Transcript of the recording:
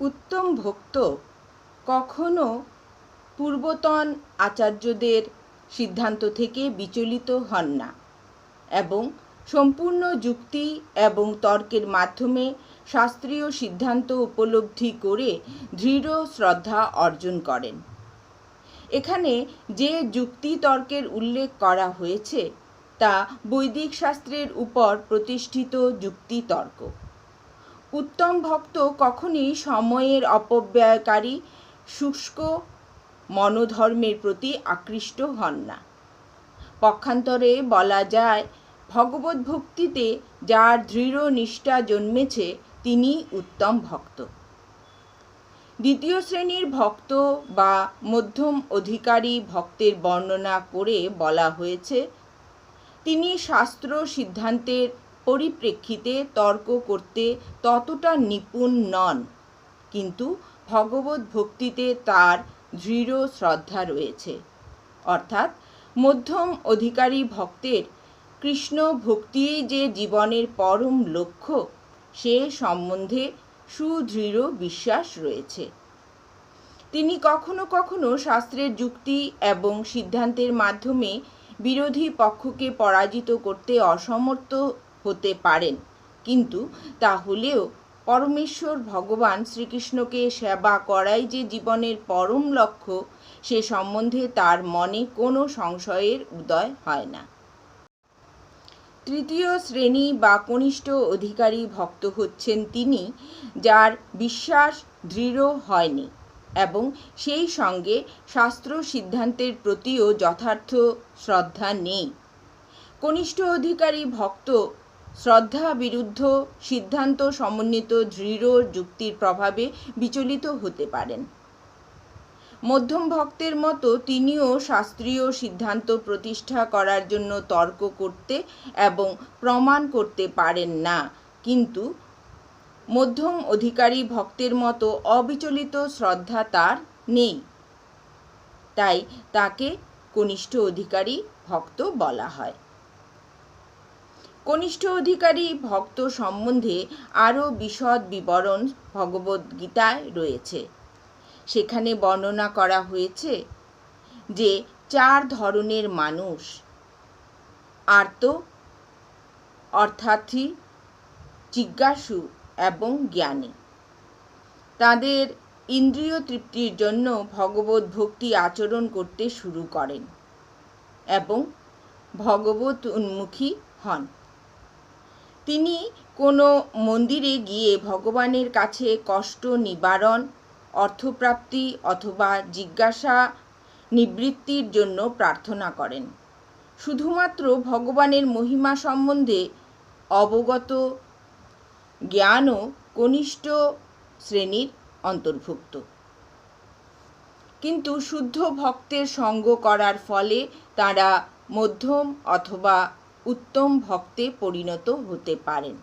উত্তম ভক্ত কখনো পূর্বতন আচার্যদের সিদ্ধান্ত থেকে বিচলিত হন না এবং সম্পূর্ণ যুক্তি এবং তর্কের মাধ্যমে শাস্ত্রীয় সিদ্ধান্ত উপলব্ধি করে দৃঢ় শ্রদ্ধা অর্জন করেন। এখানে যে যুক্তি তর্কের উল্লেখ করা হয়েছে, তা বৈদিক শাস্ত্রের উপর প্রতিষ্ঠিত যুক্তি তর্ক। উত্তম ভক্ত কখনই সময়ের অপব্যয়কারী, শুষ্ক মনোধর্মের প্রতি আকৃষ্ট হন না। পক্ষান্তরে বলা যায়, ভগবত ভক্তিতে যার দৃঢ় নিষ্ঠা জন্মেছে, তিনি উত্তম ভক্ত। দ্বিতীয় শ্রেণির ভক্ত বা মধ্যম অধিকারী ভক্তের বর্ণনা করে বলা হয়েছে, তিনি শাস্ত্র সিদ্ধান্তের পরিপ্রেক্ষিতে তর্ক করতে ততটা নিপুণ নন। কিন্তু ভগবত ভক্তিতে তার দৃঢ় শ্রদ্ধা রয়েছে। অর্থাৎ মধ্যম অধিকারী ভক্তের কৃষ্ণ ভক্তিই যে জীবনের পরম লক্ষ্য, সে সম্বন্ধে সুদৃঢ় বিশ্বাস রয়েছে। তিনি কখনো কখনো শাস্ত্রের যুক্তি এবং সিদ্ধান্তের মাধ্যমে বিরোধী পক্ষকে পরাজিত করতে অসমর্থ হতে পারেন। কিন্তু তাহলেও পরমেশ্বর ভগবান শ্রীকৃষ্ণকে সেবা করাই যে জীবনের পরম লক্ষ্য, সে সম্বন্ধে তার মনে কোনো সংশয়ের উদয় হয় না। তৃতীয় শ্রেণি বা কনিষ্ঠ অধিকারী ভক্ত হচ্ছেন তিনি, যার বিশ্বাস দৃঢ় হয়নি এবং সেই সঙ্গে শাস্ত্র সিদ্ধান্তের প্রতিও যথার্থ শ্রদ্ধা নেই। কনিষ্ঠ অধিকারী ভক্ত শ্রদ্ধা, বিরুদ্ধ, সিদ্ধান্ত, সমন্বিত, দৃঢ় যুক্তির প্রভাবে বিচলিত হতে পারেন। মধ্যম ভক্তের মতো তিনিও শাস্ত্রীয় সিদ্ধান্ত প্রতিষ্ঠা করার জন্য তর্ক করতে এবং প্রমাণ করতে পারেন না। কিন্তু মধ্যম অধিকারী ভক্তের মতো অবিচলিত শ্রদ্ধা তার নেই। তাই তাকে কনিষ্ঠ অধিকারী ভক্ত বলা হয়। কনিষ্ঠ অধিকারী ভক্ত সম্বন্ধে আরও বিশদ বিবরণ ভগবদ্গীতায় রয়েছে। সেখানে বর্ণনা করা হয়েছে যে চার ধরনের মানুষ আর্ত অর্থার্থী জিজ্ঞাসু এবং জ্ঞানী। তাদের ইন্দ্রিয় তৃপ্তির জন্য ভগবত ভক্তি আচরণ করতে শুরু করেন এবং ভগবত উন্মুখী হন। তিনি কোনো মন্দিরে গিয়ে ভগবানের কাছে কষ্ট, নিবারণ, অর্থপ্রাপ্তি অথবা জিজ্ঞাসা, নিবৃত্তির জন্য প্রার্থনা করেন। শুধুমাত্র ভগবানের মহিমা সম্বন্ধে অবগত জ্ঞানও কনিষ্ঠ শ্রেণির অন্তর্ভুক্ত। কিন্তু শুদ্ধ ভক্তের সঙ্গ করার ফলে তারা মধ্যম অথবা উত্তম ভক্তে পরিণত হতে পারেন।